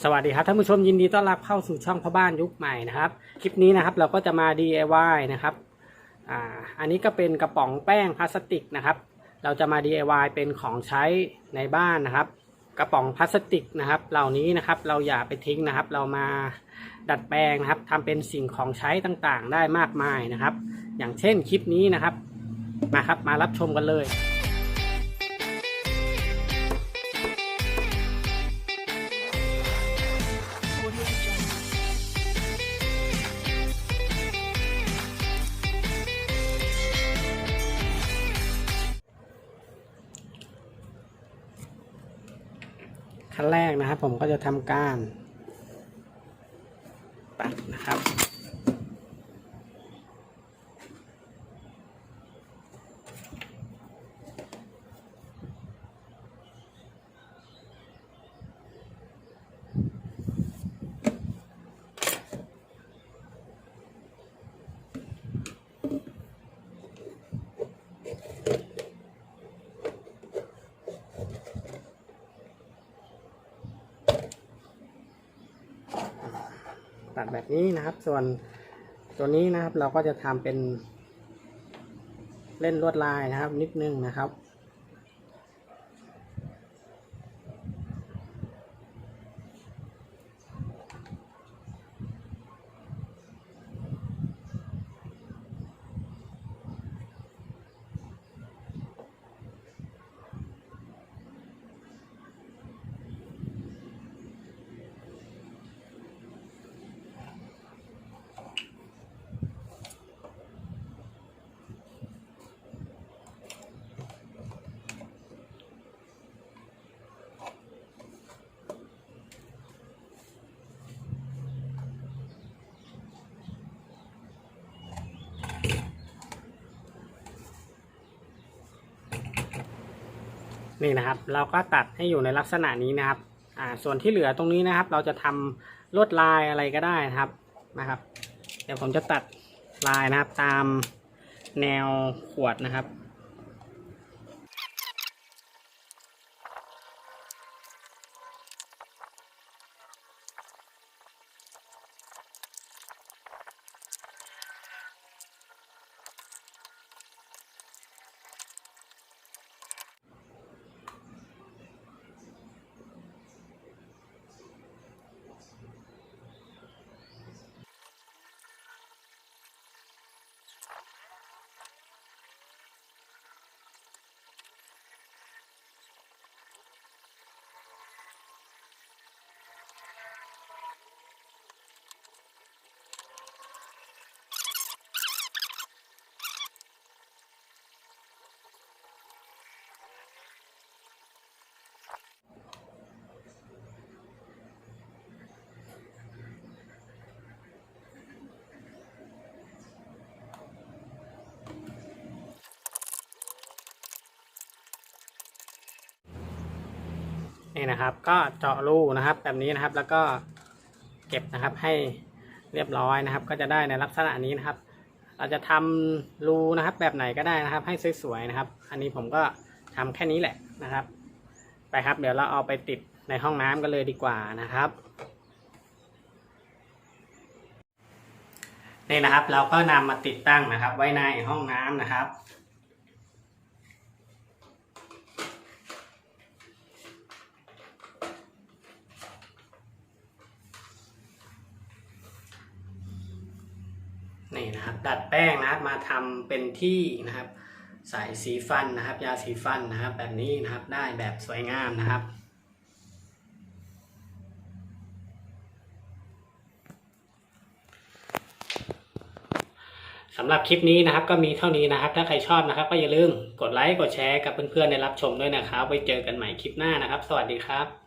สวัสดีครับท่านผู้ชมยินดีต้อนรับเข้าสู่ช่องพ่อบ้านยุคใหม่นะครับ คลิปนี้นะครับเราก็จะมา DIY นะครับอ่าอันนี้ก็เป็นกระป๋องแป้งพลาสติกนะครับ เราจะมา DIY เป็นของใช้ในบ้านนะครับ กระป๋องพลาสติกนะครับ เหล่านี้นะครับเราอย่าไปทิ้งนะครับ เรามาดัดแปลงนะครับทำเป็นสิ่งของใช้ต่างๆ ได้มากมายนะครับ อย่างเช่นคลิปนี้นะครับมาครับมารับชมกันเลย ขั้นแรกนะครับผมก็จะทำการ ตัดแบบนี้นะครับ ส่วนตัวนี้นะครับเราก็จะทำเป็นเล่นลวดลายนะครับ นิดนึงนะครับ นี่นะครับ เราก็ตัดให้อยู่ในลักษณะนี้นะครับอ่าส่วนที่เหลือตรงนี้นะครับ เราจะทำลวดลายอะไรก็ได้นะครับนะครับ เดี๋ยวผมจะตัดลายนะครับตามแนวขวดนะครับ นี่นะครับ ก็เจาะรูนะครับแบบนี้นะครับ แล้วก็เก็บนะครับให้เรียบร้อยนะครับ ก็จะได้ในลักษณะนี้นะครับ เราจะทำรูนะครับ แบบไหนก็ได้นะครับ ให้สวยๆนะครับ อันนี้ผมก็ทำแค่นี้แหละนะครับ ไปครับ เดี๋ยวเราเอาไปติดในห้องน้ำกันเลยดีกว่านะครับนี่นะครับเราก็นำมาติดตั้งนะครับ ไว้ในห้องน้ำนะครับ นี่นะครับดัดแป้งนะครับมาทำเป็นที่นะครับใส่สีฟันนะครับ ยาสีฟันนะครับ แบบนี้นะครับได้แบบสวยงามนะครับสำหรับคลิปนี้นะครับก็มีเท่านี้นะครับ ถ้าใครชอบนะครับ ก็อย่าลืมกดไลค์กดแชร์กับเพื่อนๆได้รับชมด้วยนะครับไว้เจอกันใหม่คลิปหน้านะครับ สวัสดีครับ